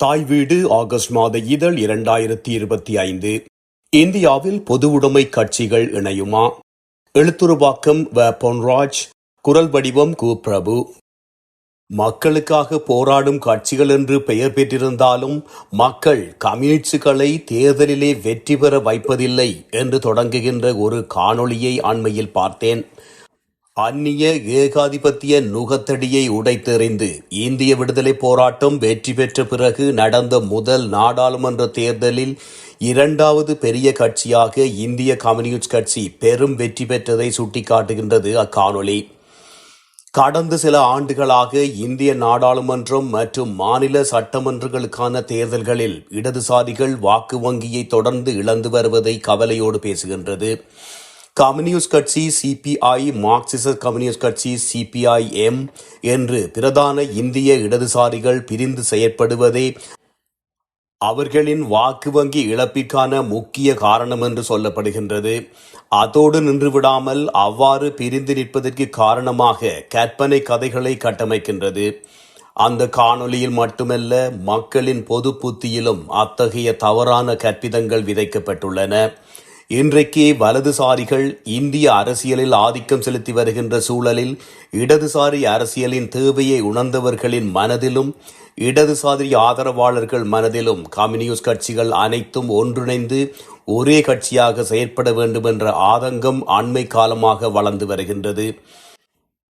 தாய் வீடு ஆகஸ்ட் மாத இதழ் இரண்டாயிரத்தி இருபத்தி ஐந்து. இந்தியாவில் பொதுவுடைமை கட்சிகள் இணையுமா? எழுத்துருவாக்கம் வ. பொன்ராஜ் குரல் வடிவம் கு. பிரபு. மக்களுக்காக போராடும் கட்சிகள் என்று பெயர் பெற்றிருந்தாலும் மக்கள் கம்யூனிஸ்டுகளை தேர்தலிலே வெற்றி பெற வைப்பதில்லை என்று தொடங்குகின்ற ஒரு காணொளியை அண்மையில் பார்த்தேன். அந்நிய ஏகாதிபத்திய நுகத்தடியை உடைத்தெறிந்து இந்திய விடுதலை போராட்டம் வெற்றி பெற்ற பிறகு நடந்த முதல் நாடாளுமன்ற தேர்தலில் இரண்டாவது பெரிய கட்சியாக இந்திய கம்யூனிஸ்ட் கட்சி பெரும் வெற்றி பெற்றதை சுட்டிக்காட்டுகின்றது அக்காணொளி. கடந்த சில ஆண்டுகளாக இந்திய நாடாளுமன்றம் மற்றும் மாநில சட்டமன்றங்களுக்கான தேர்தல்களில் இடதுசாரிகள் வாக்கு வங்கியை தொடர்ந்து இழந்து வருவதை கவலையோடு பேசுகின்றது. கம்யூனிஸ்ட் கட்சி சிபிஐ மார்க்சிச கம்யூனிஸ்ட் கட்சி சிபிஐ எம் என்று பிரதான இந்திய இடதுசாரிகள் பிரிந்து செயற்படுவதே அவர்களின் வாக்கு வங்கி இழப்பிற்கான முக்கிய காரணம் என்று சொல்லப்படுகின்றது. அதோடு நின்றுவிடாமல் அவ்வாறு பிரிந்து நிற்பதற்கு காரணமாக கற்பனை கதைகளை கட்டமைக்கின்றது. அந்த காணொளியில் மட்டுமல்ல மக்களின் பொது புத்தியிலும் அத்தகைய தவறான கற்பிதங்கள் விதைக்கப்பட்டுள்ளன. இன்றைக்கு வலதுசாரிகள் இந்திய அரசியலில் ஆதிக்கம் செலுத்தி வருகின்ற சூழலில் இடதுசாரி அரசியலின் தேவையை உணர்ந்தவர்களின் மனதிலும் இடதுசாரி ஆதரவாளர்கள் மனதிலும் கம்யூனிஸ்ட் கட்சிகள் அனைத்தும் ஒன்றிணைந்து ஒரே கட்சியாக செயற்பட வேண்டும் என்ற ஆதங்கம் அண்மை காலமாக வளர்ந்து வருகின்றது.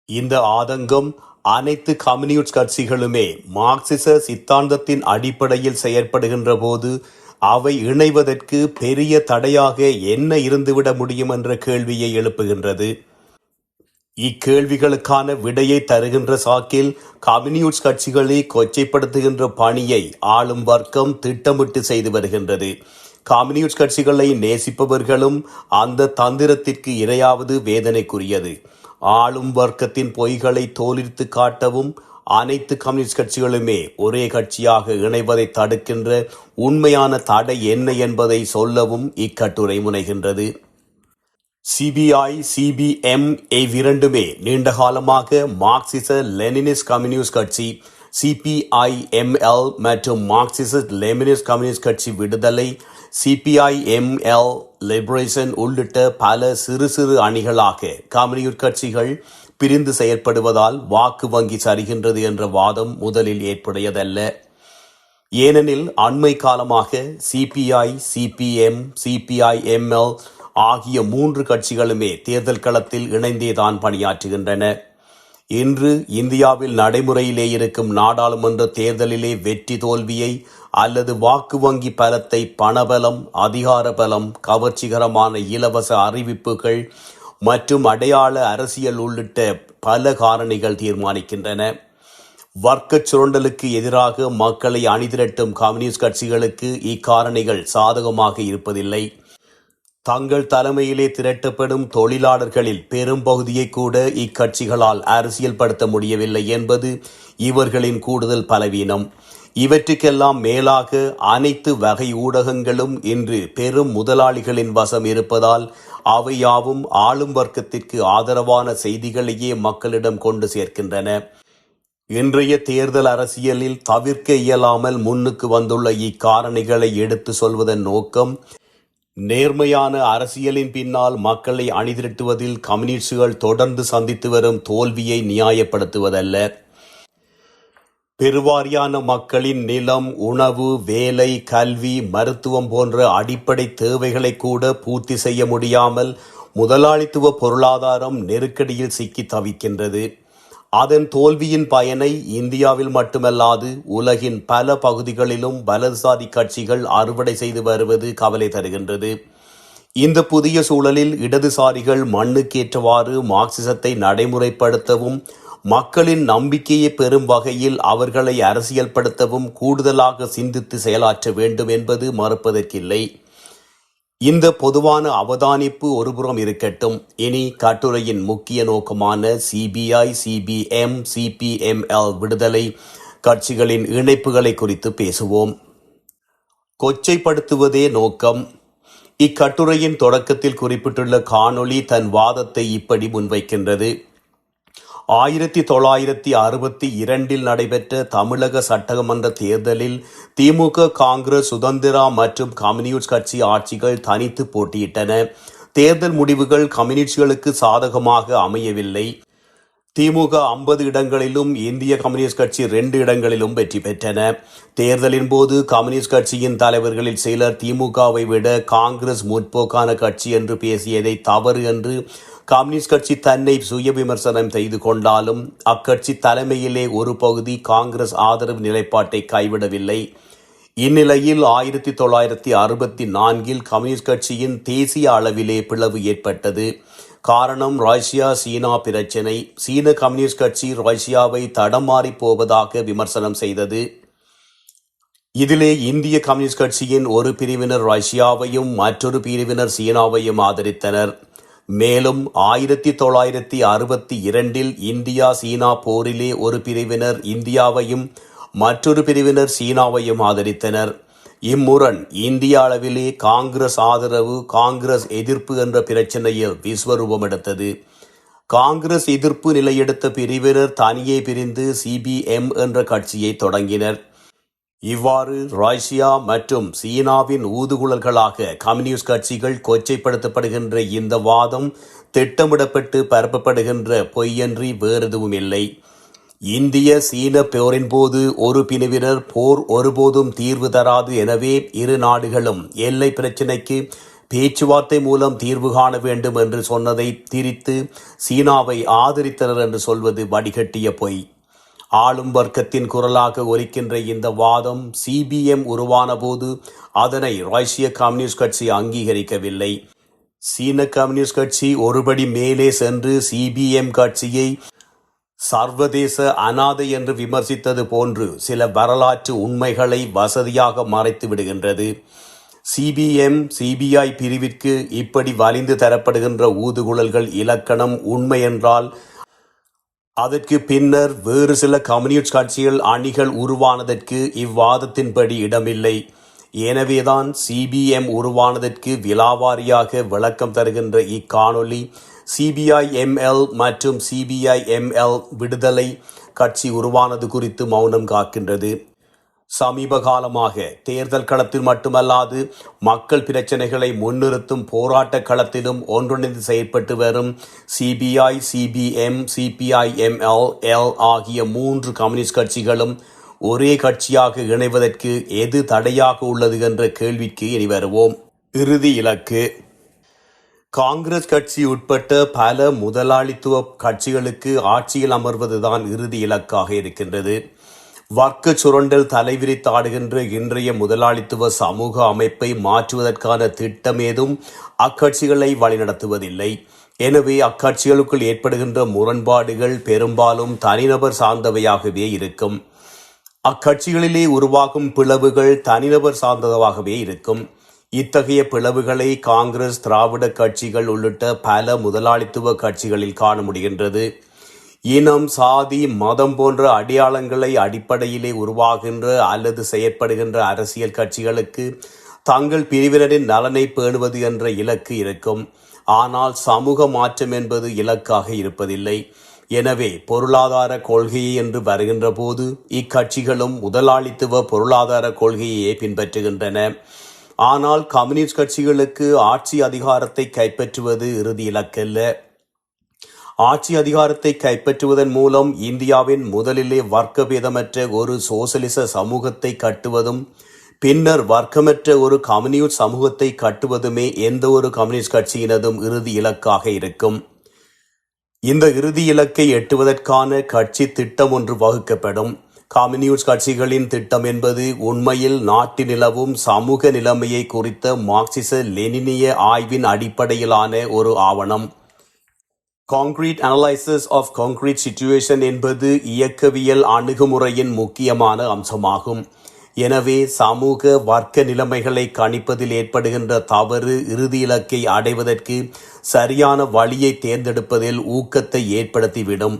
இந்த ஆதங்கம் அனைத்து கம்யூனிஸ்ட் கட்சிகளுமே மார்க்சிச சித்தாந்தத்தின் அடிப்படையில் செயற்படுகின்ற போது அவை இணைவதற்கு பெரிய தடையாக என்ன இருந்துவிட முடியும் என்ற கேள்வியை எழுப்புகின்றது. இக்கேள்விகளுக்கான விடையை தருகின்ற சாக்கில் கம்யூனிஸ்ட் கட்சிகளை கொச்சைப்படுத்துகின்ற பணியை ஆளும் வர்க்கம் திட்டமிட்டு செய்து வருகின்றது. கம்யூனிஸ்ட் கட்சிகளை நேசிப்பவர்களும் அந்த தந்திரத்திற்கு இரையாவது வேதனைக்குரியது. ஆளும் வர்க்கத்தின் பொய்களை தோலிர்த்து காட்டவும் அனைத்து கம்யூனிஸ்ட் கட்சிகளுமே ஒரே கட்சியாக இணைவதை தடுக்கின்ற உண்மையான தடை என்ன என்பதை சொல்லவும் இக்கட்டுரை முனைகின்றது. சிபிஐ சிபிஎம் இவ்விரண்டுமே நீண்ட காலமாக மார்க்சிச லெனினிஸ்ட் கம்யூனிஸ்ட் கட்சி சிபிஐஎம்எல் மற்றும் மார்க்சிஸ்ட் லெமினிஸ்ட் கம்யூனிஸ்ட் கட்சி விடுதலை சிபிஐஎம்எல் லிபரேஷன் உள்ளிட்ட பல சிறு சிறு அணிகளாக கம்யூனிஸ்ட் கட்சிகள் பிரிந்து செயற்படுவதால் வாக்கு வங்கி சரிகின்றது என்ற வாதம் முதலில் ஏற்புடையதல்ல. ஏனெனில் அண்மை காலமாக சிபிஐ சிபிஎம் சிபிஐஎம்எல் ஆகிய மூன்று கட்சிகளுமே தேர்தல் களத்தில் இணைந்தேதான் பணியாற்றுகின்றன. இன்று இந்தியாவில் நடைமுறையிலே இருக்கும் நாடாளுமன்ற தேர்தலிலே வெற்றி தோல்வியை அல்லது வாக்கு வங்கி பலத்தை பணபலம் அதிகார பலம் கவர்ச்சிகரமான இலவச அறிவிப்புகள் மற்றும் அடையாள அரசியல் உள்ளிட்ட பல காரணிகள் தீர்மானிக்கின்றன. வர்க்க சுரண்டலுக்கு எதிராக மக்களை அணிதிரட்டும் கம்யூனிஸ்ட் கட்சிகளுக்கு இக்காரணிகள் சாதகமாக இருப்பதில்லை. தங்கள் தலைமையிலே திரட்டப்படும் தொழிலாளர்களில் பெரும்பகுதியை கூட இக்கட்சிகளால் அரசியல்படுத்த முடியவில்லை என்பது இவர்களின் கூடுதல் பலவீனம். இவற்றுக்கெல்லாம் மேலாக அனைத்து வகை ஊடகங்களும் இன்று பெரும் முதலாளிகளின் வசம் இருப்பதால் அவை யாவும் ஆளும் வர்க்கத்திற்கு ஆதரவான செய்திகளையே மக்களிடம் கொண்டு சேர்க்கின்றன. இன்றைய தேர்தல் அரசியலில் தவிர்க்க இயலாமல் முன்னுக்கு வந்துள்ள இக்காரணிகளை எடுத்து சொல்வதன் நோக்கம் நேர்மையான அரசியலின் பின்னால் மக்களை அணிதிரட்டுவதில் கம்யூனிஸ்டுகள் தொடர்ந்து சந்தித்து வரும் தோல்வியை நியாயப்படுத்துவதல்ல. பெருவாரியான மக்களின் நிலம் உணவு வேலை கல்வி மருத்துவம் போன்ற அடிப்படை தேவைகளை கூட பூர்த்தி செய்ய முடியாமல் முதலாளித்துவ பொருளாதாரம் நெருக்கடியில் சிக்கி தவிக்கின்றது. அதன் தோல்வியின் பயனை இந்தியாவில் மட்டுமல்லாது உலகின் பல பகுதிகளிலும் வலதுசாரி கட்சிகள் அறுவடை செய்து வருவது கவலை தருகின்றது. இந்த புதிய சூழலில் இடதுசாரிகள் மண்ணுக்கேற்றவாறு மார்க்சிசத்தை நடைமுறைப்படுத்தவும் மக்களின் நம்பிக்கையை பெறும் வகையில் அவர்களை அரசியல்படுத்தவும் கூடுதலாக சிந்தித்து செயலாற்ற வேண்டும் என்பது மறுப்பதற்கில்லை. இந்த பொதுவான அவதானிப்பு ஒருபுறம் இருக்கட்டும். இனி கட்டுரையின் முக்கிய நோக்கமான சிபிஐ சிபிஎம் சிபிஎம்எல் விடுதலை கட்சிகளின் இணைப்புகளை குறித்து பேசுவோம். கொச்சைப்படுத்துவதே நோக்கம். இக்கட்டுரையின் தொடக்கத்தில் குறிப்பிட்டுள்ள காணொளி தன் வாதத்தை இப்படி முன்வைக்கின்றது. ஆயிரத்தி தொள்ளாயிரத்தி அறுபத்தி இரண்டில் நடைபெற்ற தமிழக சட்டமன்ற தேர்தலில் திமுக காங்கிரஸ் சுதந்திரா மற்றும் கம்யூனிஸ்ட் கட்சி ஆட்சிகள் தனித்து போட்டியிட்டன. தேர்தல் முடிவுகள் கம்யூனிஸ்டுகளுக்கு சாதகமாக அமையவில்லை. திமுக ஐம்பது இடங்களிலும் இந்திய கம்யூனிஸ்ட் கட்சி ரெண்டு இடங்களிலும் வெற்றி பெற்றன. தேர்தலின் போது கம்யூனிஸ்ட் கட்சியின் தலைவர்களில் சிலர் திமுகவை விட காங்கிரஸ் முற்போக்கான கட்சி என்று பேசியதை தவறு என்று கம்யூனிஸ்ட் கட்சி தன்னை சுய விமர்சனம் செய்து கொண்டாலும் அக்கட்சி தலைமையிலே ஒரு பகுதி காங்கிரஸ் ஆதரவு நிலைப்பாட்டை கைவிடவில்லை. இந்நிலையில் ஆயிரத்தி தொள்ளாயிரத்தி அறுபத்தி நான்கில் கம்யூனிஸ்ட் கட்சியின் தேசிய அளவிலே பிளவு ஏற்பட்டது. காரணம் ரஷ்யா சீனா பிரச்சினை. சீன கம்யூனிஸ்ட் கட்சி ரஷ்யாவை தடமாறி போவதாக விமர்சனம் செய்தது. இதிலே இந்திய கம்யூனிஸ்ட் கட்சியின் ஒரு பிரிவினர் ரஷ்யாவையும் மற்றொரு பிரிவினர் சீனாவையும் ஆதரித்தனர். மேலும் ஆயிரத்தி தொள்ளாயிரத்தி அறுபத்தி இரண்டில் இந்தியா சீனா போரிலே ஒரு பிரிவினர் இந்தியாவையும் மற்றொரு பிரிவினர் சீனாவையும் ஆதரித்தனர். இம்முரண் இந்திய அளவிலே காங்கிரஸ் ஆதரவு காங்கிரஸ் எதிர்ப்பு என்ற பிரச்சனையில் விஸ்வரூபம் எடுத்தது காங்கிரஸ் எதிர்ப்பு நிலையெடுத்த பிரிவினர் தனியே பிரிந்து சிபிஎம் என்ற கட்சியை தொடங்கினர். இவ்வாறு ரஷ்யா மற்றும் சீனாவின் ஊதுகுழல்களாக கம்யூனிஸ்ட் கட்சிகள் கொச்சைப்படுத்தப்படுகின்ற இந்த வாதம் திட்டமிடப்பட்டு பரப்பப்படுகின்ற பொய்யன்றி வேறெதுவும் இல்லை இந்திய சீன போரின் போது ஒரு பிரிவினர் போர் ஒருபோதும் தீர்வு தராது எனவே இரு நாடுகளும் எல்லை பிரச்சினைக்கு பேச்சுவார்த்தை மூலம் தீர்வு காண வேண்டும் என்று சொன்னதை திரித்து சீனாவை ஆதரித்தனர் என்று சொல்வது வடிகட்டிய பொய். ஆளும் வர்க்கத்தின் குரலாக ஒலிக்கின்ற இந்த வாதம் சிபிஎம் உருவான போது அதனை ரஷ்ய கம்யூனிஸ்ட் கட்சி அங்கீகரிக்கவில்லை. சீன கம்யூனிஸ்ட் கட்சி ஒருபடி மேலே சென்று சிபிஎம் கட்சியை சர்வதேச அனாதை என்று விமர்சித்தது போன்று சில வரலாற்று உண்மைகளை வசதியாக மறைத்து விடுகின்றது. சிபிஎம் சிபிஐ பிரிவிற்கு இப்படி வலிந்து தரப்படுகின்ற ஊதுகுழல்கள் இலக்கணம் உண்மை என்றால் அதற்கு பின்னர் வேறு சில கம்யூனிஸ்ட் கட்சிகள் அணிகள் உருவானதற்கு இவ்வாதத்தின்படி இடமில்லை. எனவேதான் சிபிஎம் உருவானதற்கு விலாவாரியாக விளக்கம் தருகின்ற இக்காணொலி சிபிஐ எம்எல் மற்றும் சிபிஐ எம்எல் விடுதலை கட்சி உருவானது குறித்து மௌனம் காக்கின்றது. சமீப காலமாக தேர்தல் களத்தில் மட்டுமல்லாது மக்கள் பிரச்சனைகளை முன்னிறுத்தும் போராட்ட களத்திலும் ஒன்றிணைந்து செயற்பட்டு வரும் சிபிஐ சிபிஎம் சிபிஐஎம்எல் எல் ஆகிய மூன்று கம்யூனிஸ்ட் கட்சிகளும் ஒரே கட்சியாக இணைவதற்கு எது தடையாக உள்ளது என்ற கேள்விக்கு இனி வருவோம். இறுதி இலக்கு. காங்கிரஸ் கட்சி உட்பட்ட பல முதலாளித்துவ கட்சிகளுக்கு ஆட்சியில் அமர்வதுதான் இறுதி இலக்காக இருக்கின்றது. வர்க்க சுரண்டல் தலைவிரித்தாடுகின்ற இன்றைய முதலாளித்துவ சமூக அமைப்பை மாற்றுவதற்கான திட்டம் ஏதும் அக்கட்சிகளை வழிநடத்துவதில்லை. எனவே அக்கட்சிகளுக்குள் ஏற்படுகின்ற முரண்பாடுகள் பெரும்பாலும் தனிநபர் சார்ந்தவையாகவே இருக்கும். அக்கட்சிகளிலே உருவாகும் பிளவுகள் தனிநபர் சார்ந்ததாகவே இருக்கும். இத்தகைய பிளவுகளை காங்கிரஸ் திராவிட கட்சிகள் உள்ளிட்ட பல முதலாளித்துவ கட்சிகளில் காண முடிகின்றது. இனம் சாதி மதம் போன்ற அடையாளங்களை அடிப்படையிலே உருவாகின்ற அல்லது செயற்படுகின்ற அரசியல் கட்சிகளுக்கு தங்கள் பிரிவினரின் நலனை பேணுவது என்ற இலக்கு இருக்கும். ஆனால் சமூக மாற்றம் என்பது இலக்காக இருப்பதில்லை. எனவே பொருளாதார கொள்கையை என்று வருகின்ற போது இக்கட்சிகளும் முதலாளித்துவ பொருளாதார கொள்கையையே பின்பற்றுகின்றன. ஆனால் கம்யூனிஸ்ட் கட்சிகளுக்கு ஆட்சி அதிகாரத்தை கைப்பற்றுவது இறுதி இலக்கல்ல. ஆட்சி அதிகாரத்தை கைப்பற்றுவதன் மூலம் இந்தியாவின் முதலிலே வர்க்கபேதமற்ற ஒரு சோசலிச சமூகத்தை கட்டுவதும் பின்னர் வர்க்கமற்ற ஒரு கம்யூனிஸ்ட் சமூகத்தை கட்டுவதுமே எந்த ஒரு கம்யூனிஸ்ட் கட்சியினதும் இறுதி இலக்காக இருக்கும். இந்த இறுதி இலக்கை எட்டுவதற்கான கட்சி திட்டம் ஒன்று வகுக்கப்படும். கம்யூனிஸ்ட் கட்சிகளின் திட்டம் என்பது உண்மையில் நாட்டு நிலவும் சமூக நிலைமையை குறித்த மார்க்சிச லெனினிய ஆய்வின் அடிப்படையிலான ஒரு ஆவணம். Concrete analysis of concrete situation என்பது இயக்கவியல் அணுகுமுறையின் முக்கியமான அம்சமாகும். எனவே சமூக வர்க்க நிலைமைகளை கணிப்பதில் ஏற்படுகின்ற தவறு இறுதி இலக்கை அடைவதற்கு சரியான வழியை தேர்ந்தெடுப்பதில் ஊக்கத்தை ஏற்படுத்திவிடும்.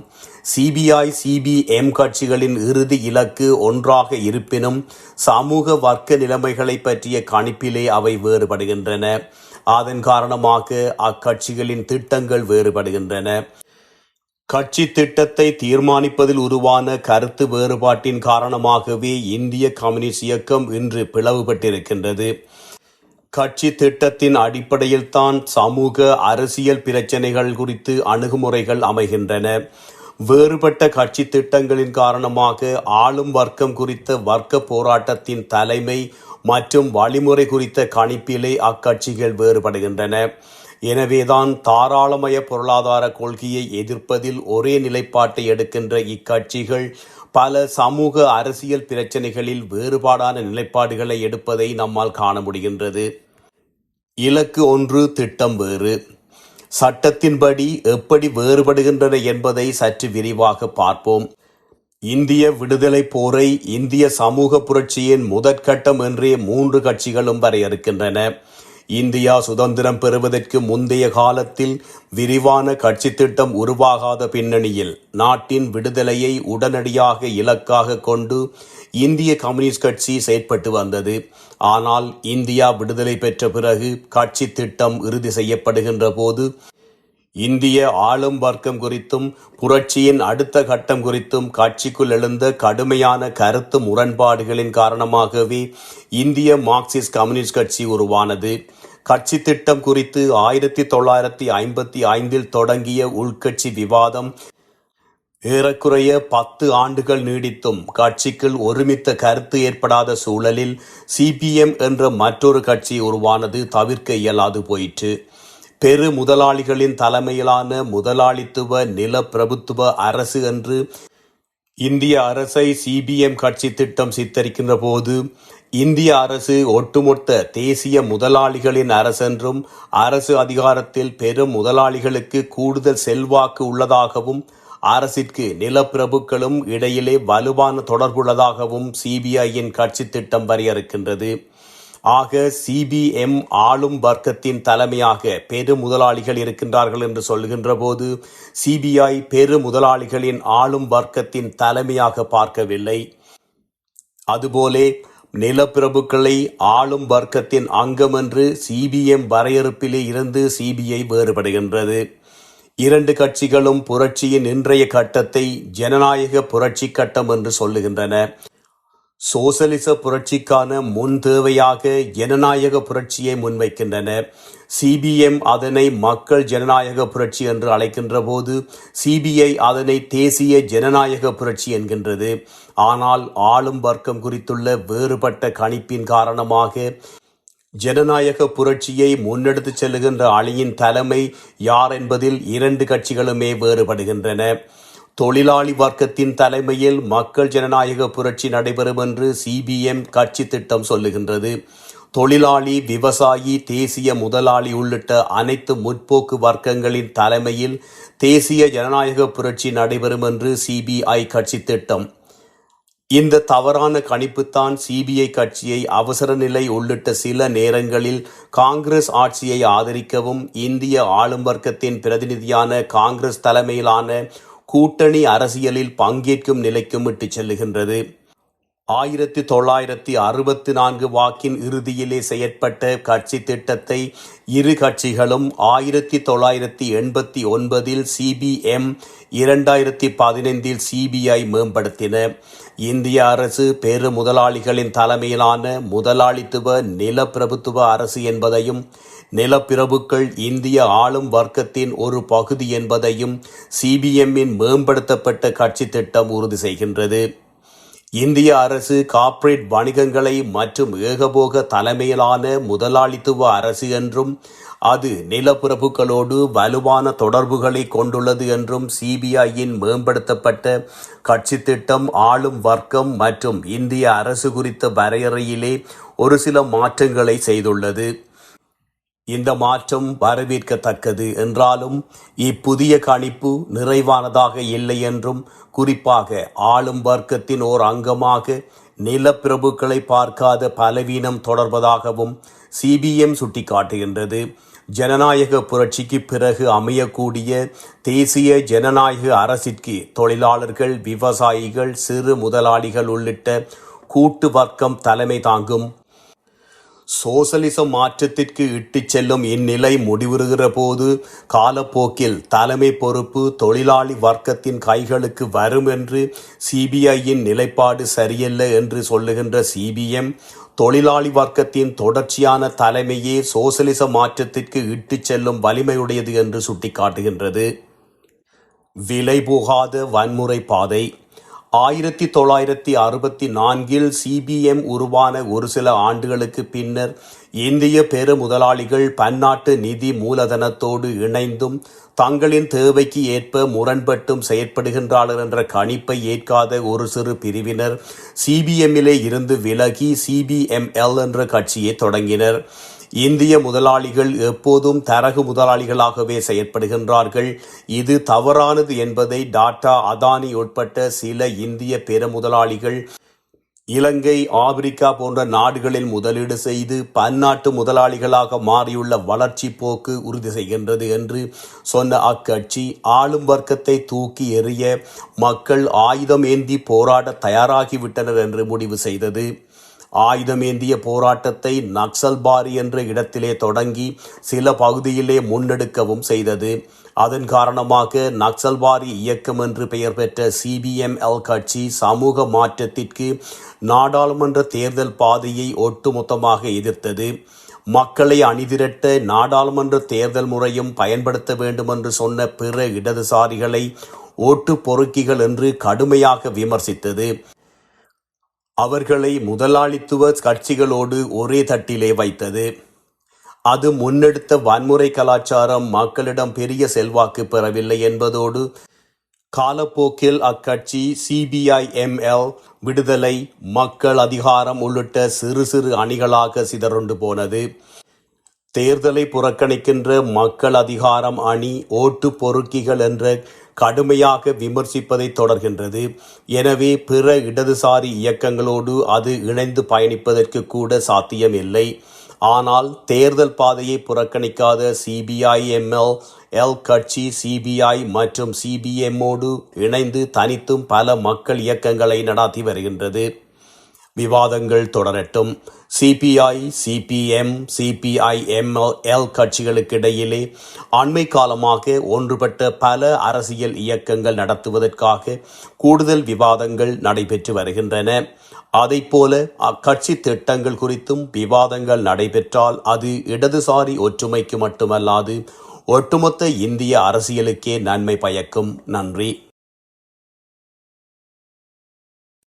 சிபிஐ சிபிஎம் கட்சிகளின் இறுதி இலக்கு ஒன்றாக இருப்பினும் சமூக வர்க்க நிலைமைகளை பற்றிய கணிப்பிலே அவை வேறுபடுகின்றன. அதன் காரணமாக அக்கட்சிகளின் திட்டங்கள் வேறுபடுகின்றன. கட்சி திட்டத்தை தீர்மானிப்பதில் உருவான கருத்து வேறுபாட்டின் காரணமாகவே இந்திய கம்யூனிஸ்ட் இயக்கம் இன்று பிளவுபட்டிருக்கின்றது. கட்சி திட்டத்தின் அடிப்படையில் தான் சமூக அரசியல் பிரச்சனைகள் குறித்து அணுகுமுறைகள் அமைகின்றன. வேறுபட்ட கட்சி திட்டங்களின் காரணமாக ஆளும் வர்க்கம் குறித்த வர்க்க போராட்டத்தின் தலைமை மற்றும் வழிமுறை குறித்த கணிப்பிலே அக்கட்சிகள் வேறுபடுகின்றன. எனவேதான் தாராளமய பொருளாதார கொள்கையை எதிர்ப்பதில் ஒரே நிலைப்பாட்டை எடுக்கின்ற இக்கட்சிகள் பல சமூக அரசியல் பிரச்சனைகளில் வேறுபாடான நிலைப்பாடுகளை எடுப்பதை நம்மால் காண முடிகின்றது. இலக்கு ஒன்று திட்டம் வேறு. சட்டத்தின்படி எப்படி வேறுபடுகின்றன என்பதை சற்று விரிவாக பார்ப்போம். இந்திய விடுதலை போரை இந்திய சமூக புரட்சியின் முதற்கட்டம் என்றே மூன்று கட்சிகளும் வரையறுக்கின்றன. இந்தியா சுதந்திரம் பெறுவதற்கு முந்தைய காலத்தில் விரிவான கட்சி திட்டம் உருவாகாத பின்னணியில் நாட்டின் விடுதலையை உடனடியாக இலக்காக கொண்டு இந்திய கம்யூனிஸ்ட் கட்சி செயற்பட்டு வந்தது. ஆனால் இந்தியா விடுதலை பெற்ற பிறகு கட்சி திட்டம் இறுதி செய்யப்படுகின்ற போது இந்திய ஆளும் வர்க்கம் குறித்தும் புரட்சியின் அடுத்த கட்டம் குறித்தும் கட்சிக்குள் எழுந்த கடுமையான கருத்து முரண்பாடுகளின் காரணமாகவே இந்திய மார்க்சிஸ்ட் கம்யூனிஸ்ட் கட்சி உருவானது. கட்சி திட்டம் குறித்து ஆயிரத்தி தொள்ளாயிரத்தி ஐம்பத்தி ஐந்தில் தொடங்கிய உள்கட்சி விவாதம் ஏறக்குறைய பத்து ஆண்டுகள் நீடித்தும் கட்சிக்குள் ஒருமித்த கருத்து ஏற்படாத சூழலில் சிபிஎம் என்ற மற்றொரு கட்சி உருவானது தவிர்க்க இயலாது போயிற்று. பெரு முதலாளிகளின் தலைமையிலான முதலாளித்துவ நிலப்பிரபுத்துவ அரசு என்று இந்திய அரசை சிபிஎம் கட்சி திட்டம் சித்தரிக்கின்ற போது இந்திய அரசு ஒட்டுமொத்த தேசிய முதலாளிகளின் அரசென்றும் அரசு அதிகாரத்தில் பெரும் முதலாளிகளுக்கு கூடுதல் செல்வாக்கு உள்ளதாகவும் அரசிற்கு நிலப்பிரபுக்களும் இடையிலே வலுவான தொடர்புள்ளதாகவும் சிபிஐயின் கட்சி திட்டம் வரையறுக்கின்றது. ஆக சிபிஎம் ஆளும் வர்க்கத்தின் தலைமையாக பெரு முதலாளிகள் இருக்கின்றார்கள் என்று சொல்கின்ற போது சிபிஐ பெரு முதலாளிகளின் ஆளும் வர்க்கத்தின் தலைமையாக பார்க்கவில்லை. அதுபோலே நிலப்பிரபுக்களை ஆளும் வர்க்கத்தின் அங்கம் என்று சிபிஎம் வரையறுப்பிலே இருந்து சிபிஐ வேறுபடுகின்றது. இரண்டு கட்சிகளும் புரட்சியின் இன்றைய கட்டத்தை ஜனநாயக புரட்சி கட்டம் என்று சொல்லுகின்றன. சோசலிச புரட்சிக்கான முன் தேவையாக ஜனநாயக புரட்சியை முன்வைக்கின்றன. சிபிஎம் அதனை மக்கள் ஜனநாயக புரட்சி என்று அழைக்கின்ற போது சிபிஐ அதனை தேசிய ஜனநாயக புரட்சி என்கின்றது. ஆனால் ஆளும் வர்க்கம் குறித்துள்ள வேறுபட்ட கணிப்பின் காரணமாக ஜனநாயக புரட்சியை முன்னெடுத்துச் செல்லுகின்ற அணியின் தலைமை யார் என்பதில் இரண்டு கட்சிகளுமே வேறுபடுகின்றன. தொழிலாளி வர்க்கத்தின் தலைமையில் மக்கள் ஜனநாயக புரட்சி நடைபெறும் என்று சிபிஎம் கட்சி திட்டம் சொல்லுகின்றது. தொழிலாளி விவசாயி தேசிய முதலாளி உள்ளிட்ட அனைத்து முற்போக்கு வர்க்கங்களின் தலைமையில் தேசிய ஜனநாயக புரட்சி நடைபெறும் என்று சிபிஐ கட்சி திட்டம். இந்த தவறான கணிப்புத்தான் சிபிஐ கட்சியை அவசர நிலை உள்ளிட்ட சில நேரங்களில் காங்கிரஸ் ஆட்சியை ஆதரிக்கவும் இந்திய ஆளும் வர்க்கத்தின் பிரதிநிதியான காங்கிரஸ் தலைமையிலான கூட்டணி அரசியலில் பங்கேற்கும் நிலைக்கும் இட்டு செல்லுகின்றது. ஆயிரத்தி தொள்ளாயிரத்தி அறுபத்தி நான்கு வாக்கின் இறுதியிலே செயற்பட்ட கட்சி திட்டத்தை இரு கட்சிகளும் ஆயிரத்தி தொள்ளாயிரத்தி எண்பத்தி ஒன்பதில் சிபிஎம் இரண்டாயிரத்தி பதினைந்தில் சிபிஐ மேம்படுத்தின. இந்திய அரசு பெரு முதலாளிகளின் தலைமையிலான முதலாளித்துவ நிலப்பிரபுத்துவ அரசு என்பதையும் நிலப்பிரபுக்கள் இந்திய ஆளும் வர்க்கத்தின் ஒரு பகுதி என்பதையும் சிபிஎம்மின் மேம்படுத்தப்பட்ட கட்சி திட்டம் உறுதி செய்கின்றது. இந்திய அரசு கார்ப்பரேட் வணிகங்களை மற்றும் ஏகபோக தலைமையிலான முதலாளித்துவ அரசு என்றும் அது நிலப்பிரபுக்களோடு வலுவான தொடர்புகளை கொண்டுள்ளது என்றும் சிபிஐயின் மேம்படுத்தப்பட்ட கட்சி திட்டம் ஆளும் வர்க்கம் மற்றும் இந்திய அரசு குறித்த வரையறையிலே ஒரு சில மாற்றங்களை செய்துள்ளது. இந்த மாற்றம் வரவேற்கத்தக்கது என்றாலும் இப்புதிய கணிப்பு நிறைவானதாக இல்லை என்றும் குறிப்பாக ஆளும் வர்க்கத்தின் ஓர் அங்கமாக நிலப்பிரபுக்களை பார்க்காத பலவீனம் தொடர்வதாகவும் சிபிஎம் சுட்டிக்காட்டுகின்றது. ஜனநாயக புரட்சிக்கு பிறகு அமையக்கூடிய தேசிய ஜனநாயக அரசிற்கு தொழிலாளர்கள் விவசாயிகள் சிறு முதலாளிகள் உள்ளிட்ட கூட்டு வர்க்கம் தலைமை தாங்கும் சோசலிச மாற்றத்திற்கு இட்டுச் செல்லும் இந்நிலை முடிவுறுகிற போது காலப்போக்கில் தலைமை பொறுப்பு தொழிலாளி வர்க்கத்தின் கைகளுக்கு வரும் என்று சிபிஐயின் நிலைப்பாடு சரியல்ல என்று சொல்லுகின்ற சிபிஎம் தொழிலாளி வர்க்கத்தின் தொடர்ச்சியான தலைமையே சோசலிச மாற்றத்திற்கு இட்டுச் செல்லும் வலிமையுடையது என்று சுட்டிக்காட்டுகின்றது. விலை போகாத வன்முறை பாதை. ஆயிரத்தி தொள்ளாயிரத்தி அறுபத்தி நான்கில் சிபிஎம் உருவான ஒரு சில ஆண்டுகளுக்கு பின்னர் இந்திய பெரு முதலாளிகள் பன்னாட்டு நிதி மூலதனத்தோடு இணைந்தும் தங்களின் தேவைக்கு ஏற்ப முரண்பட்டும் செயற்படுகின்றார்கள் என்ற கணிப்பை ஏற்காத ஒரு சிறு பிரிவினர் சிபிஎம்மிலே இருந்து விலகி சிபிஎம்எல் என்ற கட்சியை தொடங்கினர். இந்திய முதலாளிகள் எப்போதும் தரகு முதலாளிகளாகவே செயற்படுகின்றார்கள். இது தவறானது என்பதை டாட்டா அதானி உட்பட்ட சில இந்திய பெரு முதலாளிகள் இலங்கை ஆப்பிரிக்கா போன்ற நாடுகளில் முதலீடு செய்து பன்னாட்டு முதலாளிகளாக மாறியுள்ள வளர்ச்சி போக்கு உறுதி செய்கின்றது என்று சொன்ன அக்கட்சி ஆளும் வர்க்கத்தை தூக்கி எறிய மக்கள் ஆயுதம் ஏந்தி போராட தயாராகிவிட்டனர் என்று முடிவு செய்தது. ஆயுதமேந்திய போராட்டத்தை நக்சல்பாரி என்ற இடத்திலே தொடங்கி சில பகுதியிலே முன்னெடுக்கவும் செய்தது. அதன் காரணமாக நக்சல்வாரி இயக்கம் என்று பெயர் பெற்ற சிபிஎம்எல் கட்சி சமூக மாற்றத்திற்கு நாடாளுமன்ற தேர்தல் பாதையை ஒட்டுமொத்தமாக எதிர்த்தது. மக்களை அணிதிரட்ட நாடாளுமன்ற தேர்தல் முறையும் பயன்படுத்த வேண்டும் என்று சொன்ன பிற இடதுசாரிகளை ஓட்டு பொறுக்கிகள் என்று கடுமையாக விமர்சித்தது. அவர்களை முதலாளித்துவ கட்சிகளோடு ஒரே தட்டிலே வைத்தது. அது முன்னெடுத்த வன்முறை கலாச்சாரம் மக்களிடம் பெரிய செல்வாக்கு பெறவில்லை என்பதோடு காலப்போக்கில் அக்கட்சி சிபிஐஎம்எல் விடுதலை மக்கள் அதிகாரம் உள்ளிட்ட சிறு சிறு அணிகளாக சிதறுண்டு போனது. தேர்தலை புறக்கணிக்கின்ற மக்கள் அதிகாரம் அணி ஓட்டு பொறுக்கிகள் என்ற கடுமையாக விமர்சிப்பதை தொடர்கின்றது. எனவே பிற இடதுசாரி இயக்கங்களோடு அது இணைந்து பயணிப்பதற்கு கூட சாத்தியமில்லை. ஆனால் தேர்தல் பாதையை புறக்கணிக்காத சிபிஐ எம்எல் எல் கட்சி சிபிஐ மற்றும் சிபிஎம்மோடு இணைந்து தனித்தும் பல மக்கள் இயக்கங்களை நடாத்தி வருகின்றது. விவாதங்கள் தொடரட்டும். சிபிஐ சிபிஎம் சிபிஐஎம்எல் கட்சிகளுக்கிடையிலே அண்மை காலமாக ஒன்றுபட்ட பல அரசியல் இயக்கங்கள் நடத்துவதற்காக கூடுதல் விவாதங்கள் நடைபெற்று வருகின்றன. அதைப்போல அக்கட்சி திட்டங்கள் குறித்தும் விவாதங்கள் நடைபெற்றால் அது இடதுசாரி ஒற்றுமைக்கு மட்டுமல்லாது ஒட்டுமொத்த இந்திய அரசியலுக்கே நன்மை பயக்கும். நன்றி.